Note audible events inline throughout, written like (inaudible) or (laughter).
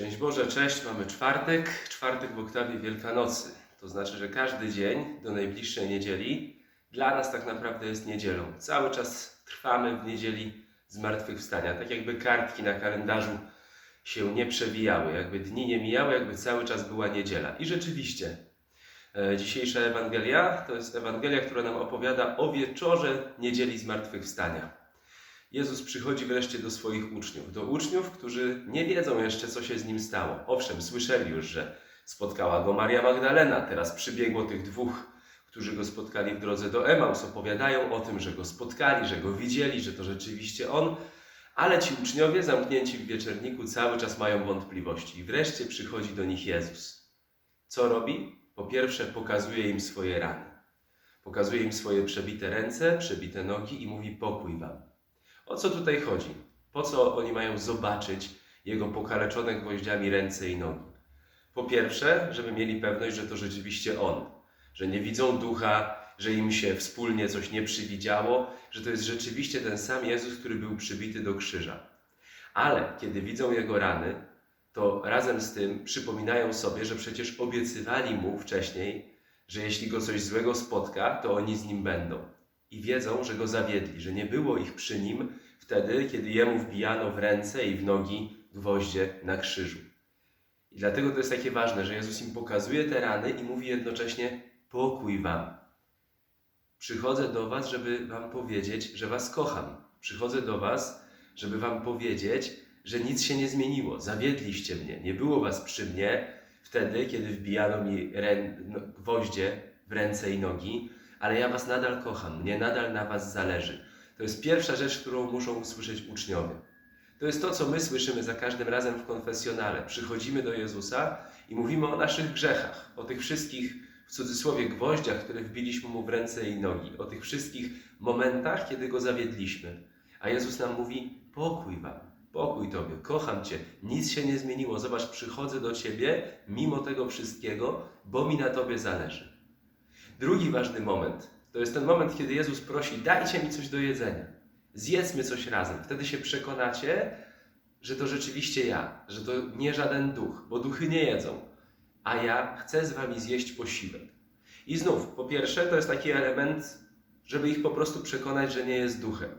Szczęść Boże, cześć, mamy czwartek, czwartek w oktawie Wielkanocy. To znaczy, że każdy dzień do najbliższej niedzieli dla nas tak naprawdę jest niedzielą. Cały czas trwamy w niedzieli zmartwychwstania, tak jakby kartki na kalendarzu się nie przewijały, jakby dni nie mijały, jakby cały czas była niedziela. I rzeczywiście, e, dzisiejsza Ewangelia to jest Ewangelia, która nam opowiada o wieczorze niedzieli zmartwychwstania. Jezus przychodzi wreszcie do swoich uczniów, do uczniów, którzy nie wiedzą jeszcze, co się z nim stało. Owszem, słyszeli już, że spotkała go Maria Magdalena, teraz przybiegło tych dwóch, którzy go spotkali w drodze do Emaus, opowiadają o tym, że go spotkali, że go widzieli, że to rzeczywiście on, ale ci uczniowie zamknięci w wieczerniku cały czas mają wątpliwości. I wreszcie przychodzi do nich Jezus. Co robi? Po pierwsze, pokazuje im swoje rany. Pokazuje im swoje przebite ręce, przebite nogi i mówi: Pokój wam. O co tutaj chodzi? Po co oni mają zobaczyć jego pokaleczone gwoździami ręce i nogi? Po pierwsze, żeby mieli pewność, że to rzeczywiście on, że nie widzą ducha, że im się wspólnie coś nie przywidziało, że to jest rzeczywiście ten sam Jezus, który był przybity do krzyża. Ale kiedy widzą jego rany, to razem z tym przypominają sobie, że przecież obiecywali mu wcześniej, że jeśli go coś złego spotka, to oni z nim będą i wiedzą, że go zawiedli, że nie było ich przy nim wtedy, kiedy jemu wbijano w ręce i w nogi gwoździe na krzyżu. I dlatego to jest takie ważne, że Jezus im pokazuje te rany i mówi jednocześnie: Pokój wam. Przychodzę do was, żeby wam powiedzieć, że was kocham. Przychodzę do was, żeby wam powiedzieć, że nic się nie zmieniło. Zawiedliście mnie. Nie było was przy mnie wtedy, kiedy wbijano mi no, gwoździe w ręce i nogi, ale ja was nadal kocham, mnie nadal na was zależy. To jest pierwsza rzecz, którą muszą usłyszeć uczniowie. To jest to, co my słyszymy za każdym razem w konfesjonale. Przychodzimy do Jezusa i mówimy o naszych grzechach, o tych wszystkich, w cudzysłowie, gwoździach, które wbiliśmy mu w ręce i nogi, o tych wszystkich momentach, kiedy go zawiedliśmy. A Jezus nam mówi: pokój wam, pokój tobie, kocham cię, nic się nie zmieniło. Zobacz, przychodzę do ciebie mimo tego wszystkiego, bo mi na tobie zależy. Drugi ważny moment to jest ten moment, kiedy Jezus prosi: dajcie mi coś do jedzenia. Zjedzmy coś razem. Wtedy się przekonacie, że to rzeczywiście ja, że to nie żaden duch, bo duchy nie jedzą, a ja chcę z wami zjeść posiłek. I znów, po pierwsze, to jest taki element, żeby ich po prostu przekonać, że nie jest duchem.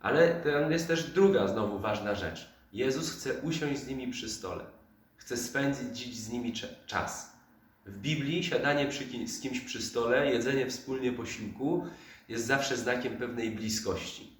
Ale to jest też druga znowu ważna rzecz. Jezus chce usiąść z nimi przy stole. Chce spędzić z nimi czas. W Biblii siadanie kim, z kimś przy stole, jedzenie wspólnie posiłku jest zawsze znakiem pewnej bliskości.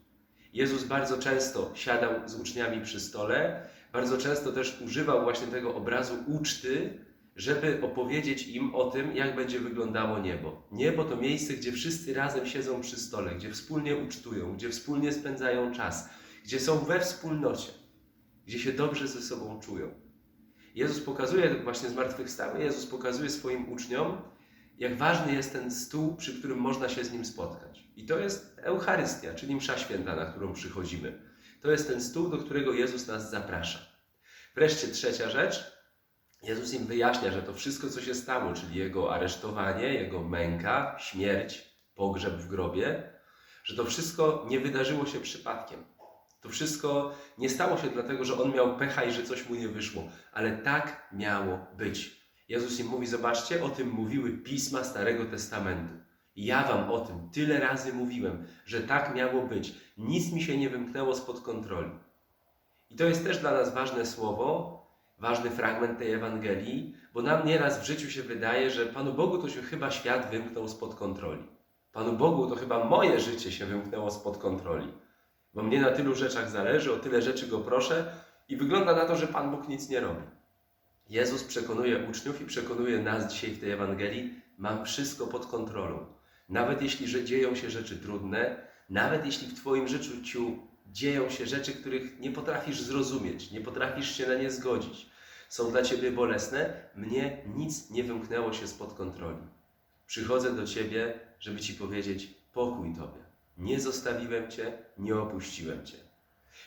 Jezus bardzo często siadał z uczniami przy stole, bardzo często też używał właśnie tego obrazu uczty, żeby opowiedzieć im o tym, jak będzie wyglądało niebo. Niebo to miejsce, gdzie wszyscy razem siedzą przy stole, gdzie wspólnie ucztują, gdzie wspólnie spędzają czas, gdzie są we wspólnocie, gdzie się dobrze ze sobą czują. Jezus pokazuje właśnie zmartwychwstały, Jezus pokazuje swoim uczniom, jak ważny jest ten stół, przy którym można się z Nim spotkać. I to jest Eucharystia, czyli msza święta, na którą przychodzimy. To jest ten stół, do którego Jezus nas zaprasza. Wreszcie trzecia rzecz. Jezus im wyjaśnia, że to wszystko, co się stało, czyli Jego aresztowanie, Jego męka, śmierć, pogrzeb w grobie, że to wszystko nie wydarzyło się przypadkiem. To wszystko nie stało się dlatego, że On miał pecha i że coś mu nie wyszło, ale tak miało być. Jezus im mówi, zobaczcie, o tym mówiły pisma Starego Testamentu. Ja wam o tym tyle razy mówiłem, że tak miało być. Nic mi się nie wymknęło spod kontroli. I to jest też dla nas ważne słowo, ważny fragment tej Ewangelii, bo nam nieraz w życiu się wydaje, że Panu Bogu to się chyba świat wymknął spod kontroli. Panu Bogu to chyba moje życie się wymknęło spod kontroli. Bo mnie na tylu rzeczach zależy, o tyle rzeczy Go proszę i wygląda na to, że Pan Bóg nic nie robi. Jezus przekonuje uczniów i przekonuje nas dzisiaj w tej Ewangelii, mam wszystko pod kontrolą. Nawet jeśli że dzieją się rzeczy trudne, nawet jeśli w Twoim życiu dzieją się rzeczy, których nie potrafisz zrozumieć, nie potrafisz się na nie zgodzić, są dla Ciebie bolesne, mnie nic nie wymknęło się spod kontroli. Przychodzę do Ciebie, żeby Ci powiedzieć: pokój Tobie. Nie zostawiłem Cię, nie opuściłem Cię.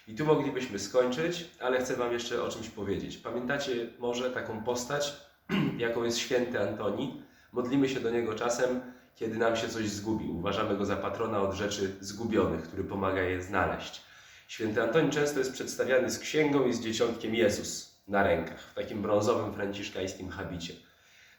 I tu moglibyśmy skończyć, ale chcę Wam jeszcze o czymś powiedzieć. Pamiętacie może taką postać, (clears throat) jaką jest święty Antoni? Modlimy się do niego czasem, kiedy nam się coś zgubi. Uważamy go za patrona od rzeczy zgubionych, który pomaga je znaleźć. Święty Antoni często jest przedstawiany z księgą i z dzieciątkiem Jezus na rękach, w takim brązowym franciszkańskim habicie.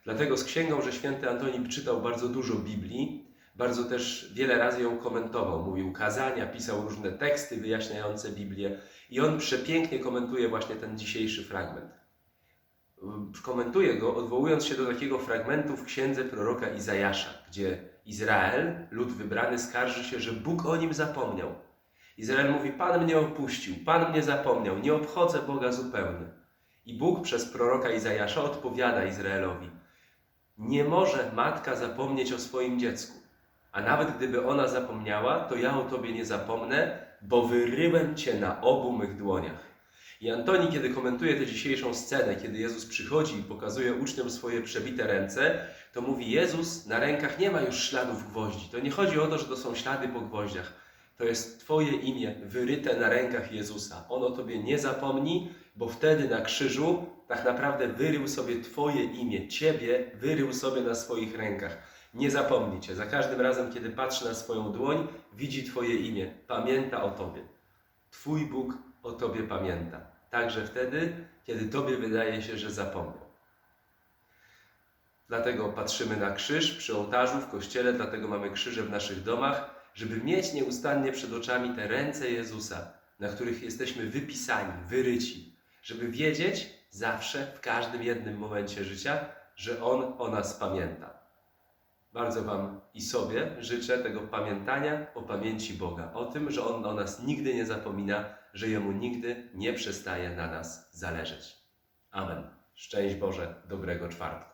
Dlatego z księgą, że święty Antoni czytał bardzo dużo Biblii, bardzo też wiele razy ją komentował. Mówił kazania, pisał różne teksty wyjaśniające Biblię i on przepięknie komentuje właśnie ten dzisiejszy fragment. Komentuje go odwołując się do takiego fragmentu w księdze proroka Izajasza, gdzie Izrael, lud wybrany, skarży się, że Bóg o nim zapomniał. Izrael mówi: Pan mnie opuścił, Pan mnie zapomniał, nie obchodzę Boga zupełnie. I Bóg przez proroka Izajasza odpowiada Izraelowi: Nie może matka zapomnieć o swoim dziecku. A nawet gdyby ona zapomniała, to ja o tobie nie zapomnę, bo wyryłem cię na obu mych dłoniach. I Antoni, kiedy komentuje tę dzisiejszą scenę, kiedy Jezus przychodzi i pokazuje uczniom swoje przebite ręce, to mówi: Jezus na rękach nie ma już śladów gwoździ. To nie chodzi o to, że to są ślady po gwoździach. To jest Twoje imię wyryte na rękach Jezusa. On o Tobie nie zapomni, bo wtedy na krzyżu tak naprawdę wyrył sobie Twoje imię, Ciebie wyrył sobie na swoich rękach. Nie zapomni Cię. Za każdym razem, kiedy patrzy na swoją dłoń, widzi Twoje imię, pamięta o Tobie. Twój Bóg o Tobie pamięta. Także wtedy, kiedy Tobie wydaje się, że zapomniał. Dlatego patrzymy na krzyż przy ołtarzu w kościele, dlatego mamy krzyże w naszych domach, żeby mieć nieustannie przed oczami te ręce Jezusa, na których jesteśmy wypisani, wyryci, żeby wiedzieć zawsze, w każdym jednym momencie życia, że On o nas pamięta. Bardzo Wam i sobie życzę tego pamiętania o pamięci Boga, o tym, że On o nas nigdy nie zapomina, że Jemu nigdy nie przestaje na nas zależeć. Amen. Szczęść Boże, dobrego czwartku.